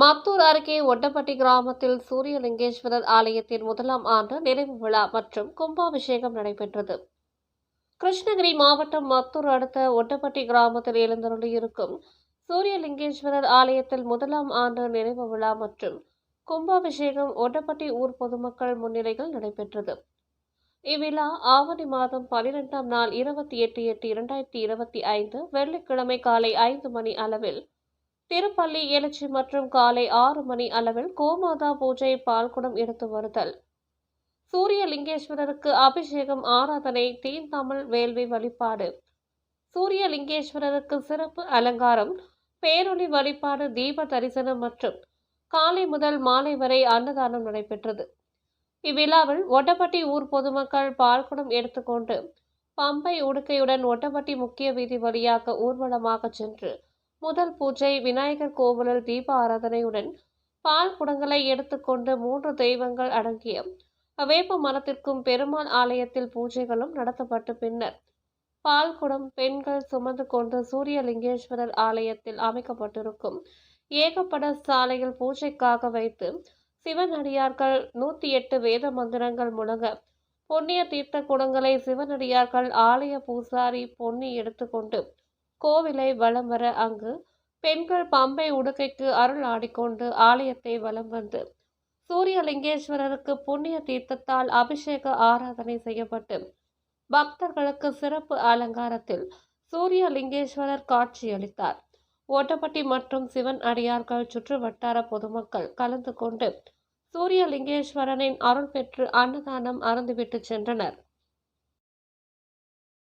மத்தூர் அருகே ஒட்டப்பட்டி கிராமத்தில் சூரியலிங்கேஸ்வரர் ஆலயத்தின் முதலாம் ஆண்டு நிறைவு விழா மற்றும் கும்பாபிஷேகம் நடைபெற்றது. கிருஷ்ணகிரி மாவட்டம் மத்தூர் அடுத்த ஒட்டப்பட்டி கிராமத்தில் எழுந்தருளியிருக்கும் சூரியலிங்கேஸ்வரர் ஆலயத்தில் முதலாம் ஆண்டு நிறைவு விழா மற்றும் கும்பாபிஷேகம் ஒட்டப்பட்டி ஊர் பொதுமக்கள் முன்னிலையில் நடைபெற்றது. இவ்விழா ஆவணி மாதம் பனிரெண்டாம் நாள் இருபத்தி எட்டு எட்டு இரண்டாயிரத்தி இருபத்தி ஐந்து வெள்ளிக்கிழமை காலை ஐந்து மணி அளவில் திருப்பள்ளி எழுச்சி மற்றும் காலை ஆறு மணி அளவில் கோமாதா பூஜை பால்குடம் எடுத்து வருதல். சூரியலிங்கேஸ்வரருக்கு அபிஷேகம் ஆராதனை தீந்தாமல் வேள்வி வழிபாடு. சூரியலிங்கேஸ்வரருக்கு சிறப்பு அலங்காரம் பேரொளி வழிபாடு தீப தரிசனம் மற்றும் காலை முதல் மாலை வரை அன்னதானம் நடைபெற்றது. இவ்விழாவில் ஒட்டப்பட்டி ஊர் பொதுமக்கள் பால்குடம் எடுத்துக்கொண்டு பம்பை உடுக்கையுடன் ஒட்டப்பட்டி முக்கிய வீதி வழியாக ஊர்வலமாக சென்று முதல் பூஜை விநாயகர் கோவிலில் தீப ஆராதனையுடன் பால் குடங்களை எடுத்துக்கொண்டு மூன்று தெய்வங்கள் அடங்கிய வேப்ப மரத்திற்கும் பெருமாள் ஆலயத்தில் பூஜைகளும் நடத்தப்பட்டு பின்னர் பால் குடம் பெண்கள் சுமந்து கொண்டு சூரியலிங்கேஸ்வரர் ஆலயத்தில் அமைக்கப்பட்டிருக்கும் ஏகப்பட சாலையில் பூஜைக்காக வைத்து சிவனடியார்கள் நூற்றி எட்டு வேத மந்திரங்கள் முழங்க பொன்னிய தீர்த்த குடங்களை சிவனடியார்கள் ஆலய பூசாரி பொன்னி எடுத்துக்கொண்டு கோவிலை வலம் வர அங்கு பெண்கள் பம்பை உடுக்கைக்கு அருள் ஆடிக்கொண்டு ஆலயத்தை வலம் வந்து சூரியலிங்கேஸ்வரருக்கு புண்ணிய தீர்த்தத்தால் அபிஷேக ஆராதனை செய்யப்பட்டு பக்தர்களுக்கு சிறப்பு அலங்காரத்தில் சூரியலிங்கேஸ்வரர் காட்சியளித்தார். ஓட்டப்பட்டி மற்றும் சிவன் அடியார்கள் சுற்று வட்டார பொதுமக்கள் கலந்து கொண்டு சூரியலிங்கேஸ்வரனின் அருள் பெற்று அன்னதானம் அறந்துவிட்டு சென்றனர்.